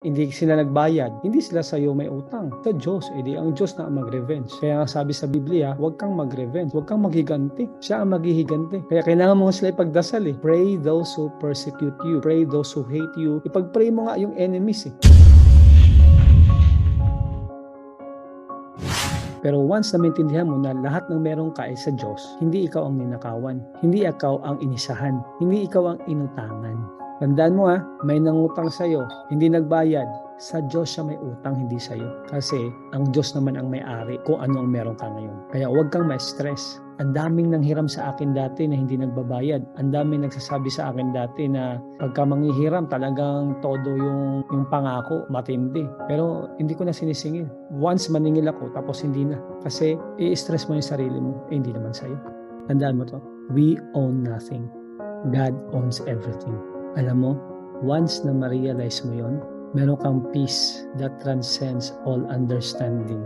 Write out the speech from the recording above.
Hindi sila nagbayad. Hindi sila sa'yo may utang. Sa Diyos, edi ang Diyos na ang mag-revenge. Kaya nga sabi sa Biblia, huwag kang mag-revenge. Huwag kang maghiganti. Siya ang maghihiganti. Kaya kailangan mo sila ipagdasal eh. Pray those who persecute you. Pray those who hate you. Ipag-pray mo nga yung enemies eh. Pero once na maintindihan mo na lahat ng meron ka ay sa Diyos, hindi ikaw ang ninakawan, hindi ikaw ang inisahan, hindi ikaw ang inutangan. Tandaan mo ha, may nangutang sa'yo, hindi nagbayad, sa Diyos siya may utang, hindi sa'yo. Kasi ang Diyos naman ang may-ari kung ano ang meron ka ngayon. Kaya huwag kang ma-stress. Ang daming nanghiram sa akin dati na hindi nagbabayad. Ang daming nagsasabi sa akin dati na pagka manghihiram talagang todo yung, yung pangako, matindi. Pero hindi ko na sinisingil. Once maningil ako, tapos hindi na. Kasi i-stress mo yung sarili mo, eh, hindi naman sa'yo. Tandaan mo to, we own nothing. God owns everything. Alam mo, once na ma-realize mo yon, meron kang peace that transcends all understanding.